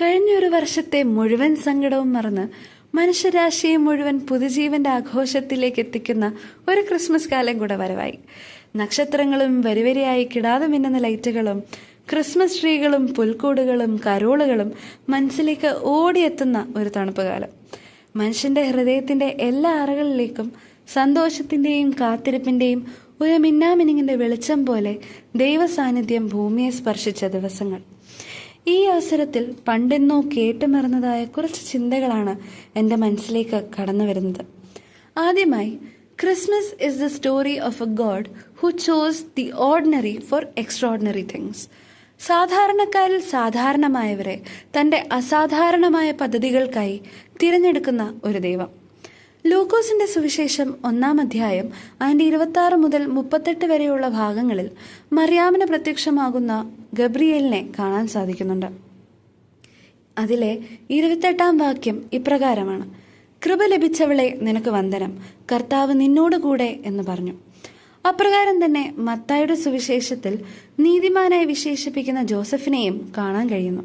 കഴിഞ്ഞ ഒരു വർഷത്തെ മുഴുവൻ സങ്കടവും മറന്ന് മനുഷ്യരാശിയെ മുഴുവൻ പുതുജീവന്റെ ആഘോഷത്തിലേക്ക് എത്തിക്കുന്ന ഒരു ക്രിസ്മസ് കാലം കൂടെ വരവായി. നക്ഷത്രങ്ങളും വരിവരിയായി കിടാതെ മിന്നുന്ന ലൈറ്റുകളും ക്രിസ്മസ് ട്രീകളും പുൽക്കൂടുകളും കരോളുകളും മനസ്സിലേക്ക് ഓടിയെത്തുന്ന ഒരു തണുപ്പ് കാലം മനുഷ്യന്റെ ഹൃദയത്തിന്റെ എല്ലാ അറകളിലേക്കും സന്തോഷത്തിന്റെയും കാത്തിരിപ്പിന്റെയും ഒരു മിന്നാമിനിങ്ങിന്റെ വെളിച്ചം പോലെ ദൈവസാന്നിധ്യം ഭൂമിയെ സ്പർശിച്ച ദിവസങ്ങൾ. ഈ അവസരത്തിൽ പണ്ടെന്നോ കേട്ടുമറന്നതായ കുറച്ച് ചിന്തകളാണ് എന്റെ മനസ്സിലേക്ക് കടന്നു വരുന്നത്. ആദ്യമായി Christmas is the story of a God who chose the ordinary for extraordinary things സാധാരണക്കാരിൽ സാധാരണമായവരെ തന്റെ അസാധാരണമായ പദ്ധതികൾക്കായി തിരഞ്ഞെടുക്കുന്ന ഒരു ദൈവം. ലൂക്കോസിന്റെ സുവിശേഷം ഒന്നാം അധ്യായം അതിന്റെ ഇരുപത്തി ആറ് മുതൽ മുപ്പത്തെട്ട് വരെയുള്ള ഭാഗങ്ങളിൽ മറിയാമിന് പ്രത്യക്ഷമാകുന്ന ഗബ്രിയേലിനെ കാണാൻ സാധിക്കുന്നുണ്ട്. അതിലെ ഇരുപത്തെട്ടാം വാക്യം ഇപ്രകാരമാണ് കൃപ ലഭിച്ചവളെ നിനക്ക് വന്ദനം കർത്താവ് നിന്നോട് കൂടെ എന്ന് പറഞ്ഞു. അപ്രകാരം തന്നെ മത്തായുടെ സുവിശേഷത്തിൽ നീതിമാനായി വിശേഷിപ്പിക്കുന്ന ജോസഫിനെയും കാണാൻ കഴിയുന്നു.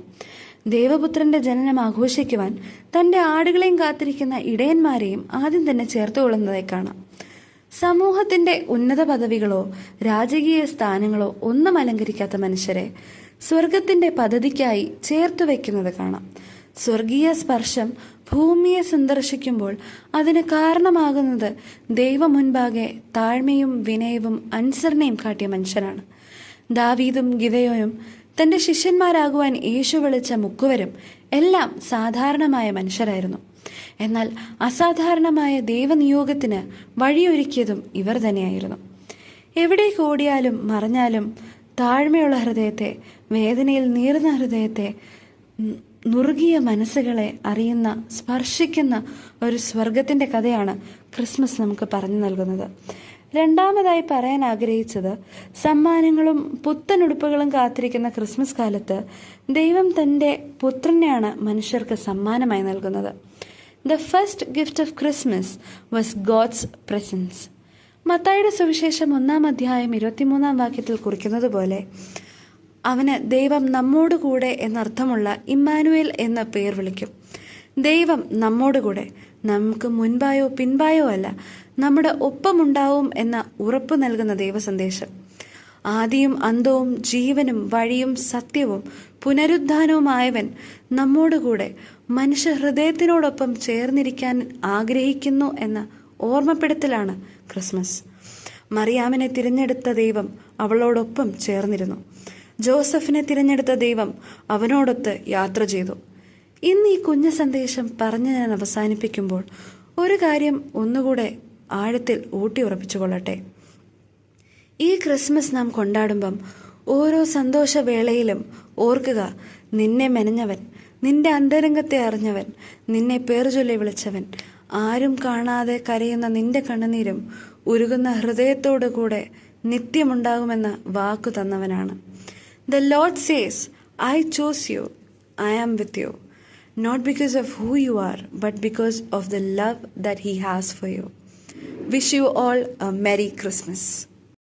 ദേവപുത്രന്റെ ജനനം ആഘോഷിക്കുവാൻ തന്റെ ആടുകളെയും കാത്തിരിക്കുന്ന ഇടയന്മാരെയും ആദ്യം തന്നെ ചേർത്തുകൊള്ളുന്നതായി കാണാം. സമൂഹത്തിന്റെ ഉന്നത പദവികളോ രാജകീയ സ്ഥാനങ്ങളോ ഒന്നും അലങ്കരിക്കാത്ത മനുഷ്യരെ സ്വർഗത്തിന്റെ പദ്ധതിക്കായി ചേർത്തു വെക്കുന്നത് കാണാം. സ്വർഗീയ സ്പർശം ഭൂമിയെ സന്ദർശിക്കുമ്പോൾ അതിന് കാരണമാകുന്നത് ദൈവം മുൻപാകെ താഴ്മയും വിനയവും അനുസരണയും കാട്ടിയ മനുഷ്യനാണ് ദാവീദും ഗിതയോയും തന്റെ ശിഷ്യന്മാരാകുവാൻ യേശു വിളിച്ച മുക്കുവരും എല്ലാം സാധാരണമായ മനുഷ്യരായിരുന്നു. എന്നാൽ അസാധാരണമായ ദൈവനിയോഗത്തിന് വഴിയൊരുക്കിയതും ഇവർ തന്നെയായിരുന്നു. എവിടേക്ക് ഓടിയാലും മറഞ്ഞാലും താഴ്മയുള്ള ഹൃദയത്തെ വേദനയിൽ നീറുന്ന ഹൃദയത്തെ നുറുകിയ മനസ്സുകളെ അറിയുന്ന സ്പർശിക്കുന്ന ഒരു സ്വർഗത്തിന്റെ കഥയാണ് ക്രിസ്മസ് നമുക്ക് പറഞ്ഞു നൽകുന്നത്. രണ്ടാമതായി പറയാൻ ആഗ്രഹിച്ചത് സമ്മാനങ്ങളും പുത്തനുടുപ്പുകളും കാത്തിരിക്കുന്ന ക്രിസ്മസ് കാലത്ത് ദൈവം തന്റെ പുത്രനെയാണ് മനുഷ്യർക്ക് സമ്മാനമായി നൽകുന്നത്. The first gift of Christmas was God's presence മത്തായുടെ സുവിശേഷം ഒന്നാം അധ്യായം ഇരുപത്തിമൂന്നാം വാക്യത്തിൽ കുറിക്കുന്നത് പോലെ അവന് ദൈവം നമ്മോട് കൂടെ എന്നർത്ഥമുള്ള ഇമ്മാനുവേൽ എന്ന പേർ വിളിക്കും. ദൈവം നമ്മോട് കൂടെ നമുക്ക് മുൻപായോ പിൻപായോ അല്ല നമ്മുടെ ഒപ്പമുണ്ടാവും എന്ന ഉറപ്പ് നൽകുന്ന ദൈവസന്ദേശം. ആദിയും അന്തവും ജീവനും വഴിയും സത്യവും പുനരുദ്ധാനവുമായവൻ നമ്മോടുകൂടെ മനുഷ്യ ഹൃദയത്തിനോടൊപ്പം ചേർന്നിരിക്കാൻ ആഗ്രഹിക്കുന്നു എന്ന ഓർമ്മപ്പെടുത്തലാണ് ക്രിസ്മസ്. മറിയാമിനെ തിരഞ്ഞെടുത്ത ദൈവം അവളോടൊപ്പം ചേർന്നിരുന്നു. ജോസഫിനെ തിരഞ്ഞെടുത്ത ദൈവം അവനോടൊത്ത് യാത്ര ചെയ്തു. ഇന്ന് ഈ കുഞ്ഞു സന്ദേശം പറഞ്ഞ് ഞാൻ അവസാനിപ്പിക്കുമ്പോൾ ഒരു കാര്യം ഒന്നുകൂടെ ആഴത്തിൽ ഊട്ടി ഉറപ്പിച്ചുകൊള്ളട്ടെ. ഈ ക്രിസ്മസ് നാം കൊണ്ടാടുമ്പം ഓരോ സന്തോഷവേളയിലും ഓർക്കുക നിന്നെ മെനഞ്ഞവൻ നിന്റെ അന്തരംഗത്തെ അറിഞ്ഞവൻ നിന്നെ പേർചൊല്ലി വിളിച്ചവൻ ആരും കാണാതെ കരയുന്ന നിന്റെ കണ്ണുനീരും ഉരുകുന്ന ഹൃദയത്തോടു കൂടെ നിത്യമുണ്ടാകുമെന്ന് വാക്കു തന്നവനാണ്. The Lord says I choose you I am with you not because of who you are, but because of the love that He has for you. Wish you all a Merry Christmas.